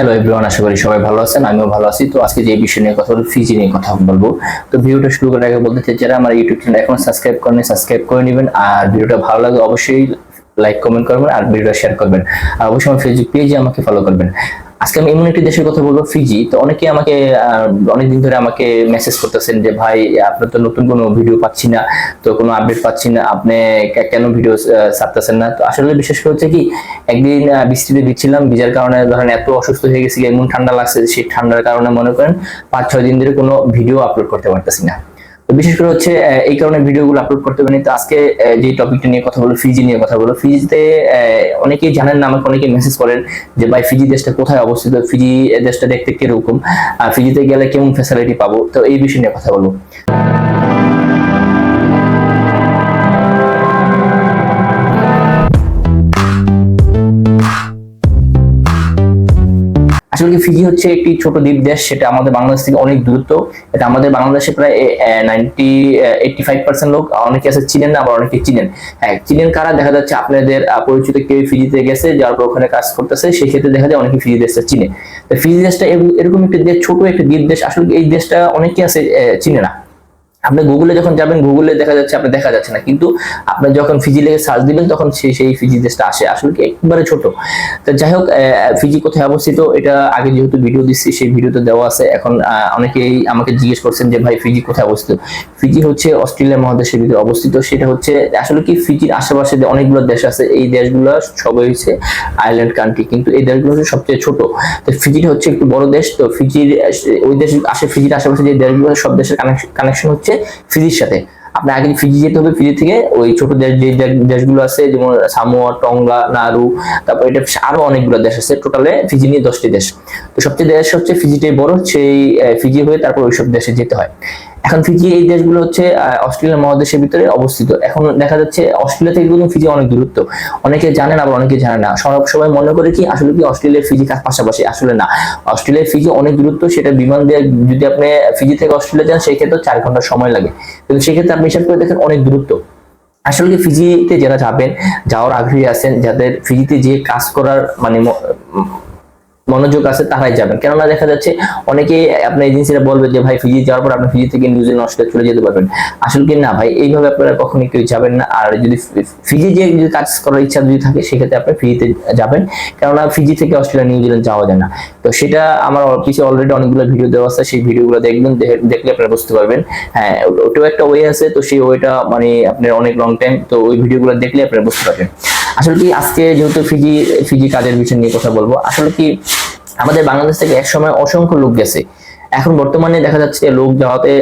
Hello everyone আশা করি সবাই ভালো আছেন, আমিও ভালো আছি। তো আজকে যে বিষয় নিয়ে কথা বলব, ফিজি নিয়ে কথা বলব। তো ভিডিওটা শুরু করার আগে বলতে চাই, যারা আমার ইউটিউব চ্যানেল এখন সাবস্ক্রাইব করেন সাবস্ক্রাইব করে নেবেন। আর ভিডিওটা ভালো লাগে অবশ্যই লাইক কমেন্ট করবেন আর ভিডিওটা শেয়ার করবেন। আর অবশ্যই আমার ফেসবুক পেজে আমাকে ফলো করবেন। আজকে আমি এমন একটি দেশের কথা বলব ফিজি তো অনেকে আমাকে অনেকদিন ধরে আমাকে মেসেজ করতেছেন যে, ভাই, আপনার তো নতুন কোনো ভিডিও পাচ্ছি না, তো কোনো আপডেট পাচ্ছি না, আপনি কেন ভিডিও ছাড়তেছেন না? তো আসলে বিশেষ করে হচ্ছে কি, একদিন বৃষ্টিতে দিচ্ছিলাম ভিজার কারণে ধরেন এত অসুস্থ হয়ে গেছি এমন ঠান্ডা লাগছে, সেই ঠান্ডার কারণে মনে করেন পাঁচ ছয় দিন ধরে কোনো ভিডিও আপলোড করতে পারতেছি না। বিশেষ করে হচ্ছে এই কারণে ভিডিওগুলো আপলোড করতে পারিনি। তো আজকে যে টপিকটা নিয়ে কথা বলো ফিজি নিয়ে কথা বলো ফিজিতে অনেকেই জানেন না, আমাকে অনেকে মেসেজ করেন যে, ভাই ফিজি দেশটা কোথায় অবস্থিত? ফিজি দেশটা দেখতে কীরকম? আর ফিজিতে গেলে কেমন ফেসিলিটি পাবো? তো এই বিষয় নিয়ে কথা বলব। আসলে কি ফিজি হচ্ছে একটি ছোট দ্বীপ দেশ, সেটা আমাদের বাংলাদেশ থেকে অনেক দূরত্ব। এটা আমাদের বাংলাদেশে প্রায় নাইনটি এইটটি ফাইভ পার্সেন্ট লোক, অনেকে আছে চিনেন না, আবার অনেকে চিনেন। হ্যাঁ চিনেন কারা? দেখা যাচ্ছে আপনাদের পরিচিত কেউ ফিজিতে গেছে, যার পর ওখানে কাজ করতেছে, সেই ক্ষেত্রে দেখা যায় অনেকে ফিজি দেশটা চিনে। তো ফিজি দেশটা এরকম- একটা দেশ, ছোট একটা দ্বীপ দেশ, আসলে এই দেশটা অনেকে আছে চিনে না। আপনি গুগলে যখন যাবেন গুগলে দেখা যাচ্ছে আপনি দেখা যাচ্ছে না। কিন্তু আপনি যখন ফিজি লেগে সার্চ দিবেন, তখন সেই সেই ফিজি দেশটা আসে। আসলে কি একবারে ছোট। তো যাই হোক ফিজি কোথায় অবস্থিত, এটা আগে যেহেতু ভিডিও দিচ্ছি, সেই ভিডিওতে দেওয়া আছে। এখন অনেকেই আমাকে জিজ্ঞেস করছেন যে, ভাই ফিজি কোথায় অবস্থিত? ফিজি হচ্ছে অস্ট্রেলিয়া মহাদেশের ভিতরে অবস্থিত। সেটা হচ্ছে, আসলে কি ফিজির আশেপাশে যে অনেকগুলো দেশ আছে, এই দেশগুলো সবই হচ্ছে আইল্যান্ড কান্ট্রি কিন্তু এই দেশগুলো হচ্ছে সবচেয়ে ছোট। তো ফিজিটা হচ্ছে একটু বড় দেশ। তো ফিজির ওই দেশ আসে ফিজির আশেপাশে যে দেশগুলো সব দেশের কানেকশন হচ্ছে ফিজির সাথে। আপনি আগে ফিজি যেতে হবে ফিজি থেকে ওই ছোট দেশ, যে দেশগুলো আছে, যেমন সামোয়া, টঙ্গা নাড়ু তারপর এটা আরও অনেকগুলো দেশ আছে। টোটালে ফিজি নিয়ে দশটি দেশ। তো সবচেয়ে দেশ হচ্ছে ফিজিটাই বড়, সেই ফিজি হয়ে তারপর ওইসব দেশে যেতে হয়। এখন ফিজি এই দেশগুলো হচ্ছে অস্ট্রেলিয়া মহাদেশের ভিতরে অবস্থিত। এখন দেখা যাচ্ছে অস্ট্রেলিয়া থেকে কিন্তু ফিজি অনেক দূরত্ব। অনেকে জানেন আবার অনেকে জানে না। সব, সবাই মনে করে কি, আসলে কি অস্ট্রেলিয়া ফিজি পাশাপাশি? আসলে না। অস্ট্রেলিয়া ফিজি অনেক দূরত্ব, সেটা বিমান দিয়ে যদি আপনি ফিজি থেকে অস্ট্রেলিয়া যান, সেক্ষেত্রে চার ঘণ্টা সময় লাগে। কিন্তু সেক্ষেত্রে হিসাব করে দেখেন অনেক দূরত্ব। আসলে ফিজিতে যারা যাবেন, যাওয়ার আগ্রহী আছেন, যাদের ফিজিতে যে কাজ করার মানে মনোযোগ আছে, তারাই যাবেন কেননা দেখা যাচ্ছে অনেকে আপনার এজেন্সিরা বলবে যে, ভাই ফিজি যাওয়ার পর আপনি ফিজি থেকে নিউজিল্যান্ড অস্ট্রেলিয়া চলে যেতে পারবেন। আসলে কি না, ভাই, এইভাবে আপনারা কখনোই কেউ যাবেন না। আর যদি ফিজি যে যদি কাজ করার ইচ্ছা যদি থাকে, সেক্ষেত্রে আপনি ফিজিতে যাবেন। কেননা ফিজি থেকে অস্ট্রেলিয়া নিউজিল্যান্ড যাওয়া যায় না। তো সেটা আমার পিছিয়ে অলরেডি অনেকগুলো ভিডিও দেওয়া আছে। সেই ভিডিওগুলো দেখবেন, দেখে- দেখলে আপনারা বুঝতে পারবেন। হ্যাঁ ওটাও একটা ওয়ে আছে। তো সেই ওয়েটা মানে আপনার অনেক লং টাইম তো ওই ভিডিওগুলো দেখলে আপনারা বুঝতে পারবেন। আসলে কি, আজকে যেহেতু ফিজি ফিজি কাজের বিষয় নিয়ে কথা বলব, আসলে কি আমাদের বাংলাদেশ থেকে একসময় অসংখ্য লোক গেছে। এখন বর্তমানে দেখা যাচ্ছে লোক যাওয়াতে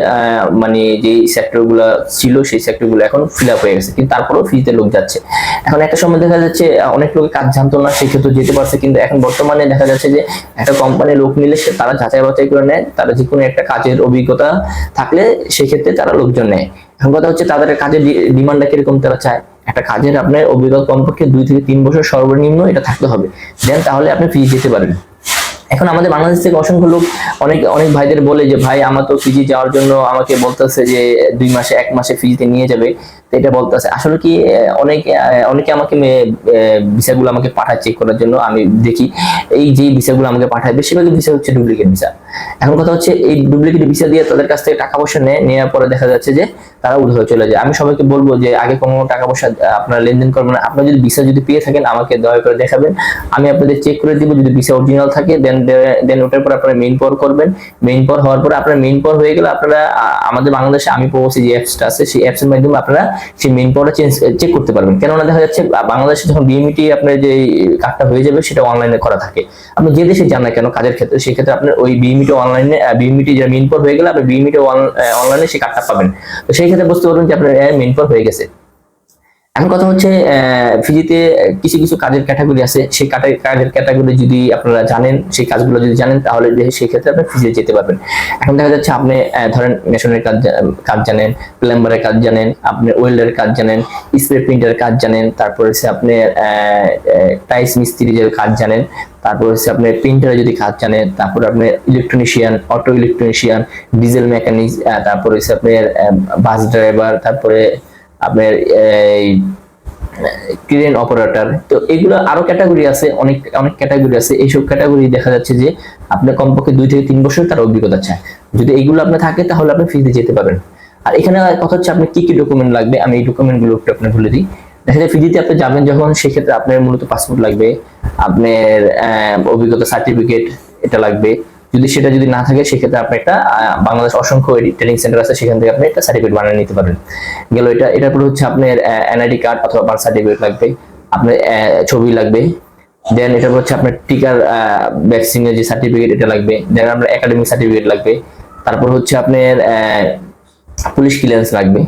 মানে যে সেক্টরগুলো ছিল, সেই সেক্টরগুলো এখন ফিল আপ হয়ে গেছে। কিন্তু তারপরেও ফ্রিতে লোক যাচ্ছে। এখন একটা সময় দেখা যাচ্ছে অনেক লোক কাজ জানতো না, সেই ক্ষেত্রে যেতে পারছে। কিন্তু এখন বর্তমানে দেখা যাচ্ছে যে একটা কোম্পানি লোক নিলে তারা যাচাই বাছাই করে নেয়। তারা যে কোনো একটা কাজের অভিজ্ঞতা থাকলে সেক্ষেত্রে তারা লোকজন নেয়। এখন কথা হচ্ছে, তাদের কাজের ডিমান্ডটা কীরকম তারা চায়? একটা কাজের আপনার অভিজ্ঞতা কমপক্ষে দুই থেকে তিন বছর সর্বনিম্ন এটা থাকতে হবে। দেন তাহলে আপনি ফ্রি যেতে পারবেন এখন আমাদের বাংলাদেশ থেকে অসংখ্য লোক অনেক অনেক ভাইদের বলে যে, ভাই, আমার তো ফিজি যাওয়ার জন্য আমাকে বলতেছে যে, দুই মাসে, এক মাসে ফিজিতে নিয়ে যাবে। এটা বলতেছে। আসলে কি অনেক অনেকে আমাকে ভিসাগুলো আমাকে পাঠায় চেক করার জন্য। আমি দেখি এই যে ভিসাগুলো আমাকে পাঠায়, বেশিরভাগই ভিসা হচ্ছে ডুপ্লিকেট ভিসা। এখন কথা হচ্ছে, এই ডুপ্লিকেট ভিসা দিয়ে তাদের কাছ থেকে টাকা পয়সা নেয় নেওয়ার পরে দেখা যাচ্ছে যে তারা উধাও চলে যায়। আমি সবাইকে বলব যে আগে কোনো টাকা পয়সা আপনারা লেনদেন করবেন না। আপনারা যদি ভিসা যদি পেয়ে থাকেন, আমাকে দয়া করে দেখাবেন। আমি আপনাদের চেক করে দিব, যদি ভিসা অরিজিনাল থাকে দেন দেন ওটার পর আপনারা মেইন পর করবেন। মেইন পর হওয়ার পরে আপনারা মেইন পর হয়ে গেলে আপনারা আমাদের বাংলাদেশে আমি প্রবাসী যে অ্যাপসটা আছে, সেই অ্যাপসের মাধ্যমে আপনারা সেই মেন পাওয়ার চেঞ্জ চেক করতে পারবেন। কেননা দেখা যাচ্ছে বাংলাদেশে যখন বিএমইটি আপনার যে কার্ডটা হয়ে যাবে, সেটা অনলাইনে করা থাকে। আপনি যে দেশে যান না কেন, কাজের ক্ষেত্রে সেই ক্ষেত্রে আপনার ওই বিএমইটি অনলাইনে বিএমইটি যে মেন পর হয়ে গেলে, আপনি বিএমইটি অনলাইনে সেই কার্ডটা পাবেন। তো সেই ক্ষেত্রে বুঝতে পারবেন যে আপনার মেন পর হয়ে গেছে। এখন কথা হচ্ছে ফিজিতে কিছু কিছু কাজের ক্যাটাগরি আছে। সেই কাজের ক্যাটাগরি যদি আপনারা জানেন, সেই কাজগুলো যদি জানেন, তাহলে সেই ক্ষেত্রে আপনি ফিজিতে যেতে পারবেন। এখন দেখা যাচ্ছে আপনি ধরেন মেশনের কাজ কাজ জানেন, প্লাম্বারের কাজ জানেন, আপনি ওয়েল্ডারের কাজ জানেন, স্প্রে প্রিন্টারের কাজ জানেন, তারপর হচ্ছে আপনি টাইস মিস্ত্রিদের কাজ জানেন, তারপর হচ্ছে আপনি প্রিন্টারে যদি কাজ জানেন, তারপর আপনি electrician auto electrician diesel mechanic তারপর হচ্ছে আপনার বাস ড্রাইভার তারপরে আপনার, এই ক্রেন অপারেটর তো এগুলো আরও ক্যাটাগরি আছে, অনেক অনেক ক্যাটাগরি আছে। এইসব ক্যাটাগরি দেখা যাচ্ছে যে আপনার কমপক্ষে দুই থেকে তিন বছর তার অভিজ্ঞতা চায়। যদি এগুলো আপনার থাকে, তাহলে আপনি ফ্রিতে যেতে পারবেন। আর এখানে কথা হচ্ছে আপনার কি কি ডকুমেন্ট লাগবে? আমি এই ডকুমেন্টগুলো একটু আপনার বলে দিই। দেখা যায় ফিজিতে আপনি যাবেন যখন, সেক্ষেত্রে আপনার মূলত পাসপোর্ট লাগবে। আপনার অভিজ্ঞতা সার্টিফিকেট এটা লাগবে। যদি সেটা যদি না থাকে, সেক্ষেত্রে আপনি একটা বাংলাদেশ অসংখ্য ট্রেনিং সেন্টার আছে, সেখান থেকে আপনি একটা সার্টিফিকেট বানিয়ে নিতে পারেন। গেল এটা, এটার পরে হচ্ছে আপনার এনআইডি কার্ড অথবা বার্থ সার্টিফিকেট লাগবে, আপনার ছবি লাগবে। দেন এটা হচ্ছে আপনার টিকার ভ্যাকসিনের যে সার্টিফিকেট এটা লাগবে। দেন আপনার একাডেমিক সার্টিফিকেট লাগবে। তারপর হচ্ছে আপনার পুলিশ ক্লিয়ারেন্স লাগবে।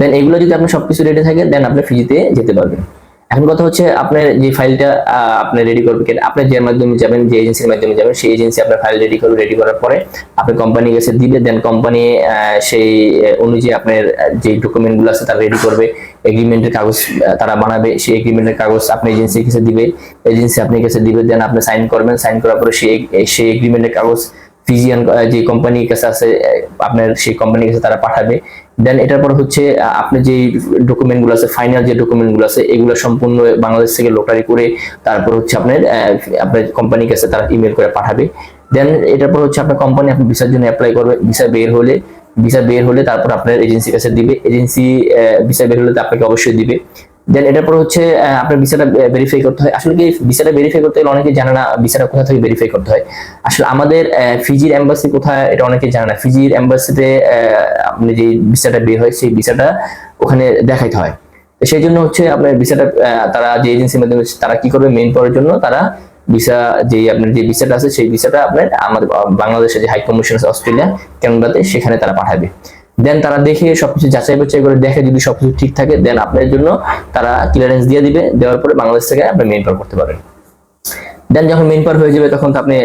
দেন এগুলো যদি আপনি সবকিছু রেডি থাকে দেন আপনি ফিজিতে যেতে পারবেন। এখন কথা হচ্ছে আপনার যে ফাইলটা আপনি রেডি করবেন আপনি যে মাধ্যমে যাবেন, যে এজেন্সির মাধ্যমে যাবেন, সেই এজেন্সি আপনার ফাইল রেডি করবে রেডি করার পরে আপনি কোম্পানি কাছে দিবে দেন কোম্পানি সেই অনুযায়ী আপনার যে ডকুমেন্টগুলো আছে তারা রেডি করবে এগ্রিমেন্টের কাগজ তারা বানাবে, সেই এগ্রিমেন্টের কাগজ আপনি এজেন্সির কাছে দিবে এজেন্সি আপনার কাছে দিবে দেন আপনি সাইন করবেন সাইন করার পরে সেই সেই এগ্রিমেন্টের কাগজ ফিজিয়ান যে কোম্পানির কাছে আছে আপনার সেই কোম্পানির কাছে তারা পাঠাবে। দেন এটার পর হচ্ছে আপনি যে ডকুমেন্টগুলো আছে ফাইনাল যে ডকুমেন্টগুলো আছে, এগুলো সম্পূর্ণ বাংলাদেশ থেকে লোটারি করে তারপর হচ্ছে আপনার আপনার কোম্পানির কাছে তারা ইমেল করে পাঠাবে। দেন এটার পর হচ্ছে আপনার কোম্পানি আপনি ভিসার জন্য অ্যাপ্লাই করবে ভিসা বের হলে ভিসা বের হলে তারপর আপনার এজেন্সির কাছে দিবে। এজেন্সি ভিসা বের হলে আপনাকে অবশ্যই দিবে। দেন এটার পর হচ্ছে আপনার ভিসাটা ভেরিফাই করতে হয়। আসলে কি ভিসাটা ভেরিফাই করতে গেলে অনেকে জানে না ভিসাটা কোথা থেকে ভেরিফাই করতে হয়। আসলে আমাদের ফিজির এম্বাসি কোথায়, এটা অনেকে জানে না। ফিজির এম্বাসিতে আপনি যে ভিসাটা বের হয়, সেই ভিসাটা ওখানে দেখাইতে হয়। সেই জন্য হচ্ছে আপনার ভিসাটা তারা যে এজেন্সির মাধ্যমে তারা কি করবে মেইন পাওয়ার জন্য? তারা ভিসা যে আপনার যে ভিসাটা আছে, সেই ভিসাটা আপনার আমাদের বাংলাদেশে যে হাই কমিশন অস্ট্রেলিয়া কানাডাতে সেখানে তারা পাঠাবে। দেন তারা দেখে সবকিছু যাচাই বাছাই করে দেখে যদি সবকিছু ঠিক থাকে দেন আপনার জন্য তারা ক্লিয়ারেন্স দিয়ে দিবে। দেওয়ার পরে বাংলাদেশ থেকে আপনি মেইন পার করতে পারেন দেন যখন মেইন পার হয়ে যাবে, তখন তো আপনি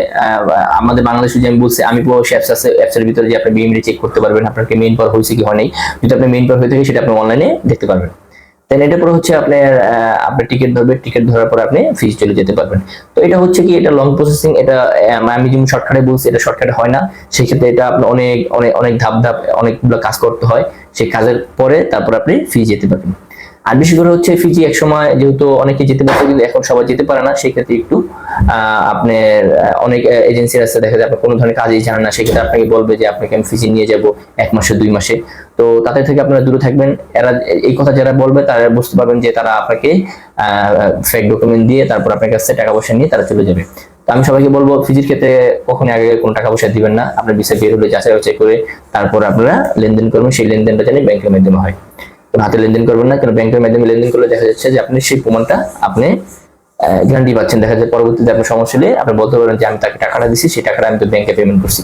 আমাদের বাংলাদেশে যে আমি বলছি, আমি অ্যাপস আছে অ্যাপসের ভিতরে যে আপনি বিএমডি চেক করতে পারবেন আপনাকে মেইন পার হয়েছে কি হয় নাই। যদি আপনি মেইন পার হয়ে থাকে, সেটা আপনি অনলাইনে দেখতে পারবেন। দেন এটা পরে হচ্ছে আপনার আপনার টিকিট ধরবে টিকিট ধরার পর আপনি ফিজ চলে যেতে পারবেন। তো এটা হচ্ছে কি, এটা লং প্রসেসিং এটা আমি যেমন শর্টকাটে বলছি, এটা শর্টকাটে হয় না। সেক্ষেত্রে এটা আপনার অনেক অনেক অনেক ধাপ ধাপ, অনেকগুলো কাজ করতে হয়। সেই কাজের পরে তারপর আপনি ফি যেতে পারবেন। আর বিশেষ করে হচ্ছে ফিজি এক সময় যেহেতু অনেকে যেতে পারছে কিন্তু এখন সবাই যেতে পারে না সেক্ষেত্রে একটু আহ, আপনার অনেক এজেন্সি আছে দেখা যায় আপনি কোনো ধরনের কাজই জানেন না সেক্ষেত্রে আপনাকে বলবে যে আপনাকে আমি ফিজি নিয়ে যাব এক মাসে দুই মাসে। তো তাদের থেকে আপনারা দূরে থাকবেন। এরা এই কথা যারা বলবে তারা বুঝতে পারবেন যে তারা আপনাকে ফেক ডকুমেন্ট দিয়ে তারপর আপনার কাছে টাকা পয়সা নিয়ে তারা চলে যাবে। তো আমি সবাইকে বলব ফিজির ক্ষেত্রে কখনই আগে কোনো টাকা পয়সা দিবেন না। আপনার বিষয় বের হলে যাচাই করে তারপর আপনারা লেনদেন করবেন। সেই লেনদেনটা জানি ব্যাংকের মাধ্যমে হয়। কোনো হাতে লেনদেন করবেন না কারণ ব্যাংকের মাধ্যমে লেনদেন করলে দেখা যাচ্ছে যে আপনি সেই প্রমাণটা আপনি গ্যারান্টি পাচ্ছেন। দেখা যায় পরবর্তীতে আপনার সমস্যা হলে আপনি বলতে পারেন যে আমি তাকে টাকাটা দিচ্ছি সেই টাকাটা আমি তো ব্যাংকে পেমেন্ট করছি।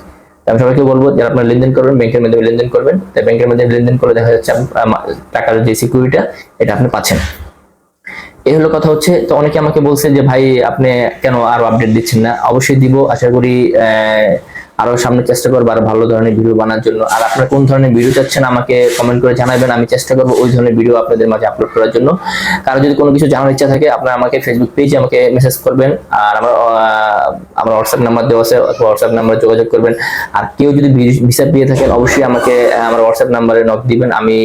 আমি সবাইকে বলব যে আপনারা লেনদেন করবেন ব্যাংকের মাধ্যমে লেনদেন করবেন তাই ব্যাংকের মাধ্যমে লেনদেন করলে দেখা যাচ্ছে টাকার যে সিকিউরিটিটা এটা আপনি পাচ্ছেন। এই হলো কথা হচ্ছে তো অনেকে আমাকে বলছে যে ভাই আপনি কেন আরও আপডেট দিচ্ছেন না? অবশ্যই দিব আশা করি আহ, আরও সামনে চেষ্টা করব আরও ভালো ধরনের ভিডিও বানার জন্য। আর আপনারা কোন ধরনের ভিডিও চাচ্ছেন আমাকে কমেন্ট করে জানাবেন, আমি চেষ্টা করব ওই ধরনের ভিডিও আপনাদের মাঝে আপলোড করার জন্য। কারও যদি কোনো কিছু জানার ইচ্ছা থাকে, আপনারা আমাকে ফেসবুক পেজে আমাকে মেসেজ করবেন, আর আমার আমার হোয়াটসঅ্যাপ নাম্বার দেওয়া আছে, অথবা হোয়াটসঅ্যাপ নাম্বারে যোগাযোগ করবেন। আর কেউ যদি ভিসা পেয়ে থাকেন, অবশ্যই আমাকে আমার হোয়াটসঅ্যাপ নাম্বারে নক দিবেন। আমি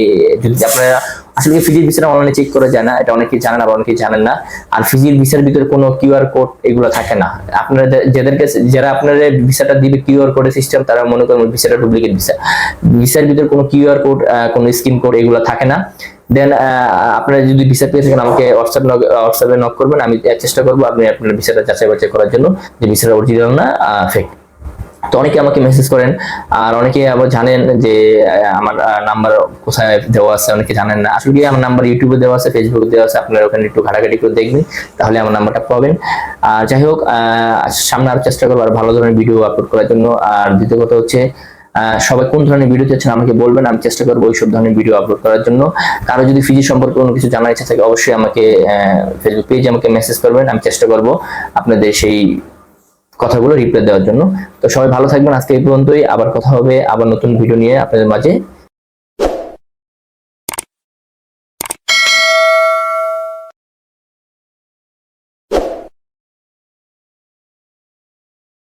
যদি আপনারা আসলে ফিজির ভিসাটা অনলাইনে চেক করা যায় না, এটা অনেকেই জানেন আবার অনেকেই জানেন না। আর ফিজির ভিসার ভিতরে কোনো কিউআর কোড এগুলো থাকে না। আপনারা যাদের কাছে যারা আপনারা ভিসাটা দিবে কিউআর কোডের সিস্টেম তারা মনে করেন ভিসাটা ডুপ্লিকেট ভিসা। ভিসার ভিতরে কোনো কিউআর কোড কোনো স্ক্রিন কোড এগুলো থাকে না। দেন আপনারা যদি ভিসা পেয়ে থাকেন, আমাকে হোয়াটসঅ্যাপ হোয়াটসঅ্যাপে নক করবেন, আমি চেষ্টা করব আপনি আপনার ভিসাটা যাচাই বাছাই করার জন্য যে ভিসাটা অরিজিনাল না ফেক তো অনেকে আমাকে মেসেজ করেন, আর অনেকে আবার জানেন যে আমার নাম্বার কোথায় দেওয়া আছে, অনেকে জানেন না। আসলে আমার নাম্বার ইউটিউবে দেওয়া আছে ফেসবুকে দেওয়া আছে, আপনারা ওখানে একটু ঘাটাঘাটি করে দেখবেন, তাহলে আমার নাম্বারটা পাবেন। আর যাই হোক সামনে আরও চেষ্টা করব আর ভালো ধরনের ভিডিও আপলোড করার জন্য। আর দ্বিতীয় কথা হচ্ছে সবাই কোন ধরনের ভিডিও চাচ্ছেন আমাকে বলবেন, আমি চেষ্টা করব ওই সব ধরনের ভিডিও আপলোড করার জন্য। কারও যদি ফিজি সম্পর্কে কোনো কিছু জানার ইচ্ছা থাকে, অবশ্যই আমাকে ফেসবুক পেজে আমাকে মেসেজ করবেন, আমি চেষ্টা করব আপনাদের সেই কথাগুলো রিপ্লাই দেওয়ার জন্য। তো সবাই ভালো থাকবেন, আজকে এই পর্যন্তই। আবার কথা হবে আবার নতুন ভিডিও নিয়ে আপনাদের মাঝে।